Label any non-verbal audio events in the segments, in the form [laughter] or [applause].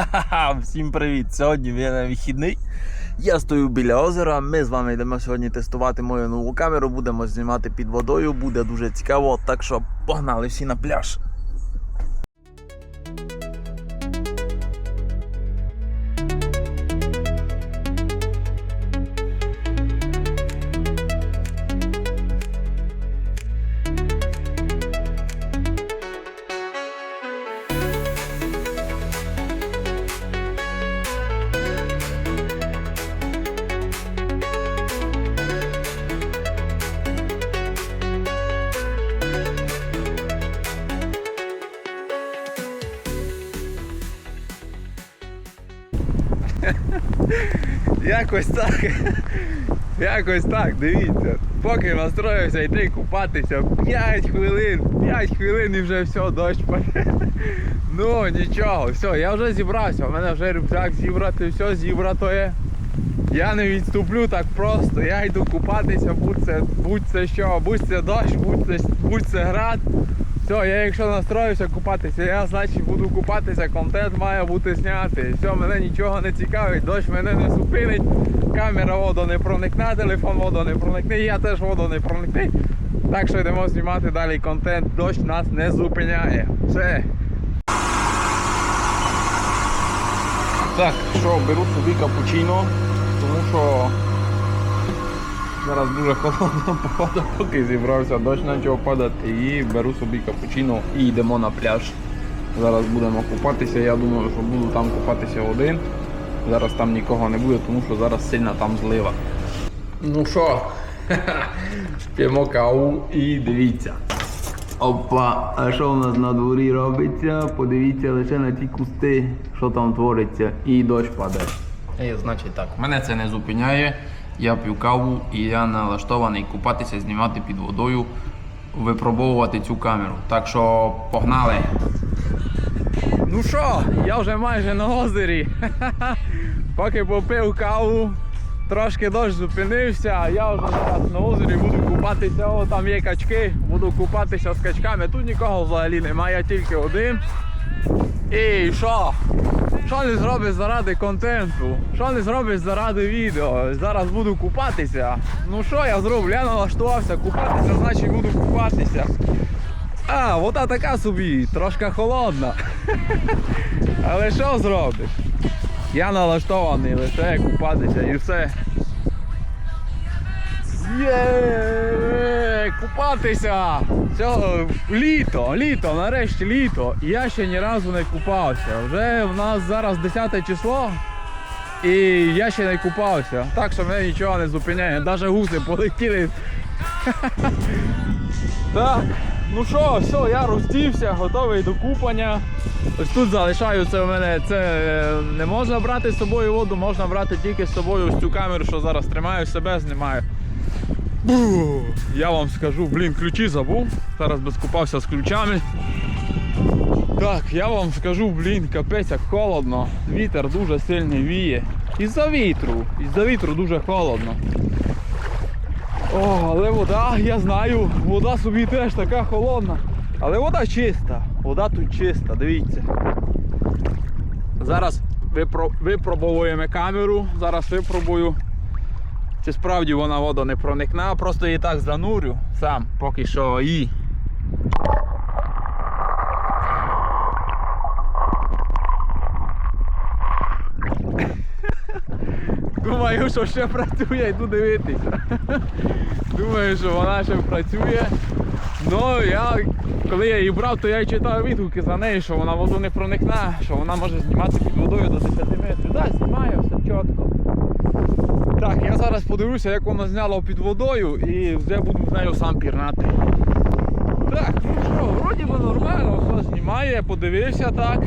Ха-ха-ха, всім привіт! Сьогодні я на вихідний. Я стою біля озера. Ми з вами йдемо сьогодні тестувати мою нову камеру. Будемо знімати під водою. Буде дуже цікаво. Так що погнали всі на пляж. [laughs] Якось так. Якось так, дивіться. Поки настроївся йти купатися 5 хвилин, 5 хвилин і вже все, дощ паде. [laughs] Ну нічого, все, я вже зібрався, у мене вже рюкзак зібрати, все зібрато є. Я не відступлю так просто, я йду купатися, будь це, будь це що, будь це дощ, будь це, будь це град. Все, я якщо настроюся купатися, я значить буду купатися, контент має бути знятий. Все, мене нічого не цікавить, дощ мене не зупинить, камера воду не проникне, телефон воду не проникне, я теж воду не проникне. Так що йдемо знімати далі контент, дощ нас не зупиняє. Все. Так, що, беру собі капучино, тому що зараз дуже холодно, [laughs] походу, поки зібрався, дощ почав падати і беру собі капучино і йдемо на пляж. Зараз будемо купатися, я думаю, що буду там купатися один. Зараз там нікого не буде, тому що зараз сильна там злива. Ну що, [laughs] п'ємо каву і дивіться. Опа, а що у нас на дворі робиться? Подивіться лише на ті кусти, що там твориться, і дощ падає. І, значить так, мене це не зупиняє. Я п'ю каву і я налаштований купатися, знімати під водою, випробовувати цю камеру. Так що погнали! Ну що, я вже майже на озері. [laughs] Поки попив каву, трошки дощ зупинився, а я вже зараз на озері буду купатися. О, там є качки, буду купатися з качками. Тут нікого взагалі немає, тільки один. І що? Що не зробиш заради контенту? Що не зробиш заради відео? Зараз буду купатися. Ну що я зроблю? Я налаштувався купатися, значить буду купатися. А, вода така собі, трошки холодна. [laughs] Але що зробиш? Я налаштований лише купатися і все. Є, купатися! Все, літо, літо, нарешті літо. І я ще ні разу не купався. Вже в нас зараз 10 число. І я ще не купався. Так що мене нічого не зупиняє. Навіть гуси полетіли. [laughs] Так, ну що, все, я роздівся, готовий до купання. Ось тут залишаю це у мене. Це е, не можна брати з собою воду, можна брати тільки з собою ось цю камеру, що зараз тримаю себе, знімаю. Бу, Я вам скажу, блін, ключі забув. Зараз би скупався з ключами. Так, я вам скажу, блін, капець як холодно. Вітер дуже сильний віє. Із-за вітру. Із-за вітру дуже холодно. О, але вода, я знаю, вода собі теж така холодна. Але вода чиста. Вода тут чиста, дивіться. Зараз випро... випробовуємо камеру. Зараз випробую. Чи справді вона вода не проникне, а просто її так занурю сам, поки що і. [laughs] Думаю, що ще працює, йду дивитися. [laughs] Думаю, що вона ще працює. Ну я коли я її брав, то я читав відгуки за неї, що вона воду не проникне, що вона може знімати під водою до 10 метрів. Так, знімає, все чітко. Так, я зараз подивлюся, як вона зняла під водою і вже буду з нею сам пірнати. Так, ну що, вроді би нормально, все знімає, подивився так.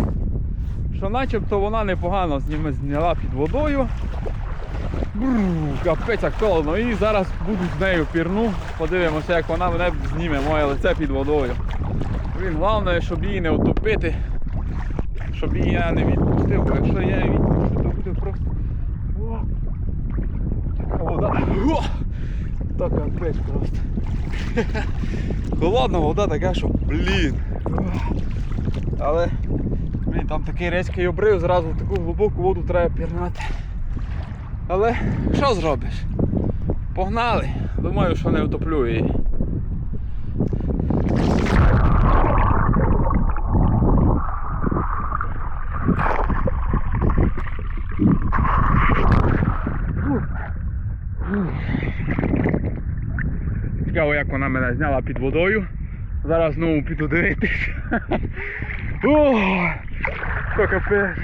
Що начебто вона непогано зніме, зняла під водою. Бррр, капець як холодно. І зараз буду з нею пірну. Подивимося, як вона мене зніме моє лице під водою. Блін, головне, щоб її не утопити. Щоб її я не відпустив, бо якщо я її відпущу, то буде просто. О! Така вода. Так капець просто. [laughs] Холодна вода така, що блін. Але Блін, там такий резький обрив, зразу в таку глибоку воду треба пірнати. Але що зробиш? Погнали. Думаю, що не втоплю її. Цікаво, як вона мене зняла під водою. Зараз знову піду дивитись. [laughs] Що капець.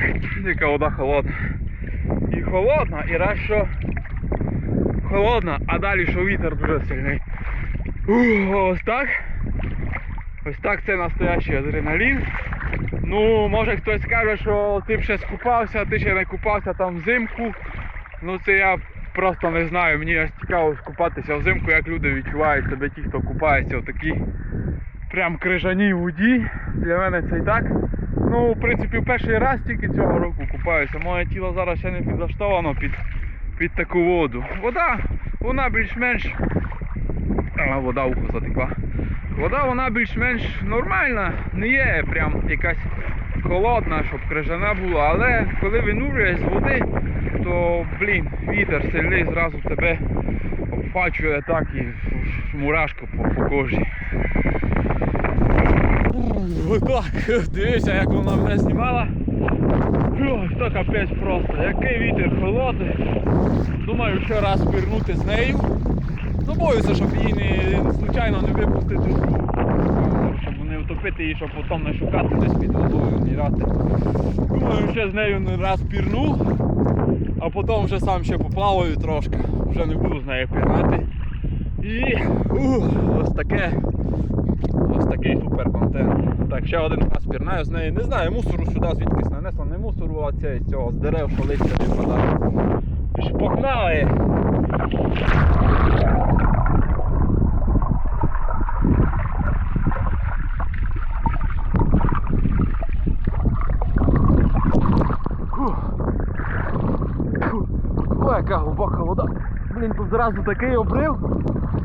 Яка вода холодна. І холодна, і раз що холодна, а далі що вітер дуже сильний. Ось так. Ось так це настоящий адреналін. Ну, може хтось скаже, що ти б ще скупався, ти ще не купався там взимку. Ну це я просто не знаю. Мені аж цікаво скупатися взимку, як люди відчувають себе ті, хто купається в такій прям крижаній воді. Для мене це і так. Ну, в принципі, перший раз тільки цього року купаюся. Моє тіло зараз ще не підлаштовано під, під таку воду. Вода, вона більш-менш. А, вода ухо затекла. Вода вона більш-менш нормальна, не є прям якась холодна, щоб крижана була, але коли винурюєш з води, то блін, вітер сильний зразу тебе обфачує так і мурашка по, по кожі. Отак, дивися, як вона мене знімала. Ой, то капець просто, який вітер холодний. Думаю, ще раз пірнути з нею. Ну боюся, щоб її не случайно не випустити з рук. Щоб не потім не шукати десь під водою, не. Думаю, ще з нею не раз пірну, а потім вже сам ще поплаваю трошки. Вже не буду з нею пірнати. І ух, ось таке. Ось такий супер контент. Так, ще один раз пірнаю з нею. Не знаю, мусору сюди звідкись нанесло, не мусору, а це з цього з дерев, що листя випадає. Піш- Погнали! Ой, яка глибока вода. Блін, тут зразу такий обрив.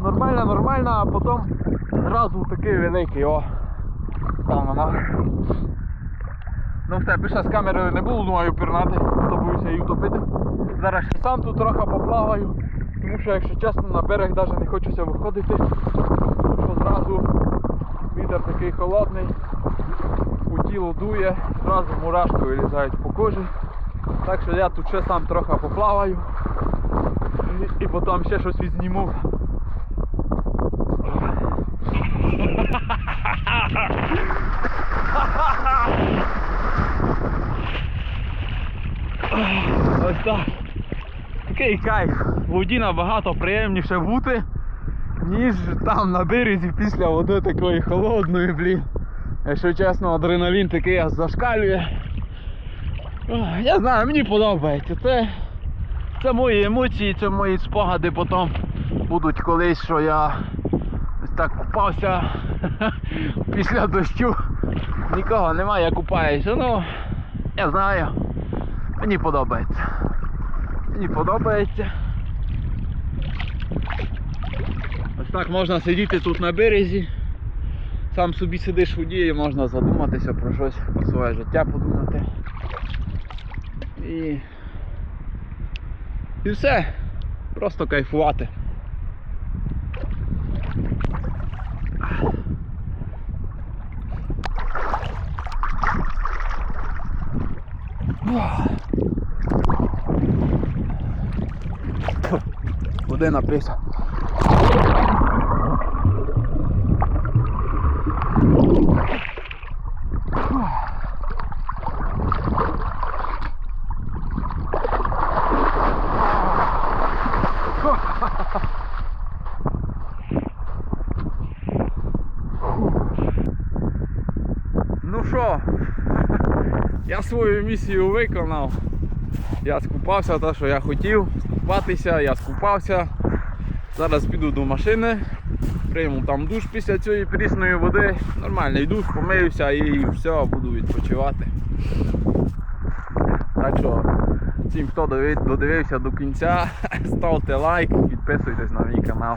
Нормально, нормально, а потім зразу такий великий, о. Там вона. Ну все, більше з камерою не буду, думаю, пірнати, то боюся її втопити. Зараз ще сам тут трохи поплаваю, тому що, якщо чесно, на берег навіть не хочеться виходити, тому що зразу вітер такий холодний, у тіло дує, зразу мурашки вилізають по кожі. Так що я тут ще сам трохи поплаваю і, потім ще щось відзніму. Ось так. Такий кайф. Воді набагато приємніше бути, ніж там на березі після води такої холодної, блін. Якщо чесно, адреналін такий зашкалює. Я знаю, мені подобається. Це, це мої емоції, це мої спогади потім будуть колись, що я так купався [laughs] після дощу. Нікого немає, я купаюся. Ну, я знаю. Мені подобається. Мені подобається. Ось так можна сидіти тут на березі. Сам собі сидиш воді і можна задуматися про щось, про своє життя подумати. І... І все. Просто кайфувати. Води напився. Ну що, я свою місію виконав. Я скупався, те, що я хотів скупатися, я скупався. Зараз піду до машини, прийму там душ після цієї прісної води. Нормальний душ, помиюся і все, буду відпочивати. Так що, всім, хто додивився до кінця, [laughs] ставте лайк, підписуйтесь на мій канал.